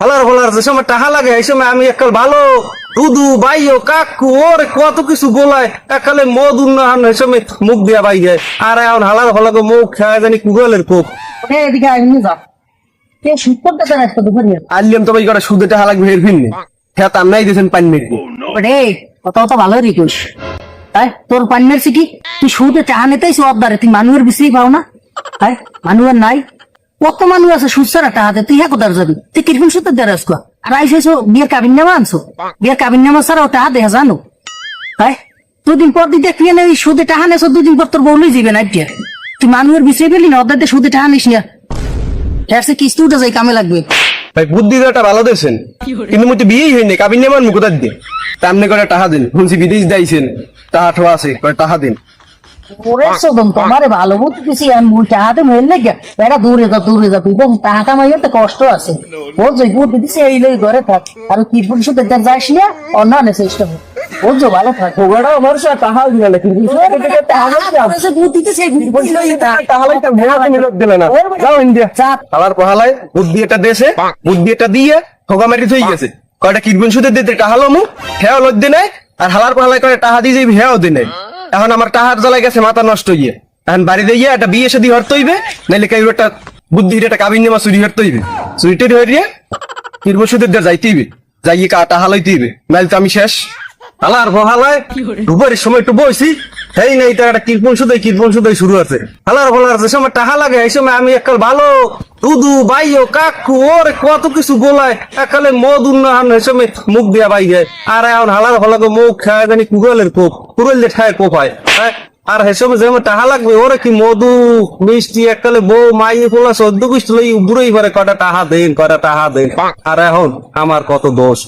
হালার ফালার যে সময় টাহা লাগে এই সময় আমি একাল ভালো দুদু বাইও কাকু ওরে কত কিছু একালে মদ উন্নয়ন এই সময় মুখ দিয়া বাই যায়। আর এখন হালার ফালাকে মুখ খায় জানি কুগলের কোপ। এদিকে আয় নিয়ে যা। কে শুট করতে দুপুরে আলিয়াম তো ভাই করে সুদে টাহা লাগবে হের ফিরনে হ্যাঁ তার নাই দিয়েছেন পানি ওরে কত কত ভালো রিকুশ তাই তোর পানি মেরছি কি? তুই সুদে চাহা নিতেই সব দারে তুই মানুষের বিশ্রী পাও না? তাই মানুষের নাই। কত মানুষ আছে তুই হ্যাঁ যাবি? তুই কীরকম আর বিয়ের কাবিন নামা আনছো? বিয়ের কাবিন নামা দেখা জানো? তাই? দুদিন পর দিন দেখবি না এই সুদে দুদিন পর তোর না তুই মানুষের পেলি না ওদের সুদে টাহা না। হ্যাঁ সে কিস্তি উঠে যাই কামে লাগবে? ভাই, বুদ্ধি একটা ভালো দিয়েছেন। কিন্তু মুই বিয়েই হয়নি কাবিন নেমান কোথায় দিয়ে? তামনে করে টাহা দিন? শুনছি বিদেশ যাইছেন টাহা ঠোয়া আছে টাহা দিন? তোমারে ভালো বুঝতে দিছি আমি বেড়া দূরে যা দূরে যা তুই দেখ টাকা কামাইতে তো কষ্ট আছে। বুদ্ধি দিছি এই লই ঘরে থাক। আর কি পরিশোধ দেন যাস না অন্য আনে চেষ্টা কর বুঝছ ভালো থাক। ওটা দিলে না কিন্তু বুদ্ধি দিছে চাপ। আবার পহালায় বুদ্ধি এটা দেশে বুদ্ধি এটা দিয়ে ঠোকা মারি থই গেছে। কয়টা কিরবন সুদের দিতে টাহালো মু হেও লদ্দে নাই আর হালার পহালায় করে টাহা দিয়ে যাবি হেও দিনে এখন আমার টাহার জ্বালায় গেছে মাথা নষ্ট হইয়ে। এখন বাড়িতে গিয়ে একটা বিয়ে সাদি হরতে হইবে নাইলে কেউ একটা বুদ্ধি একটা কাবিন নেমা চুরি হরতে হইবে চুরি টুরি হইয়ে কিরব সুদের দিয়ে যাইতে হইবে যাইয়ে কা টাহা লইতে হইবে। নাইলে তো আমি শেষ। হালার পহালায় ডুবের সময় একটু বইছি হেই নাই তার একটা কীর্তন শুধু কীর্তন শুধু শুরু আছে। হালার বলার যে সময় টাহা লাগে এই সময় আমি একাল ভালো দুদু বাইও কাকু ওরে কত কিছু বলায় একালে মদ উন্নয়ন এই সময় মুখ দিয়া বাই যায় আর এখন হালার ফলাকে মুখ খায় জানি কুগলের কোপ কুগল দিয়ে ঠায় কোপ হয়। হ্যাঁ? আর সময় যে টাহা লাগবে ওরে কি মধু মিষ্টি একালে বউ মাই পোলা সদ্য কুষ্টি লই বুড়োই পারে কটা টাহা দেন কটা টাহা দেন। আর এখন আমার কত দোষ।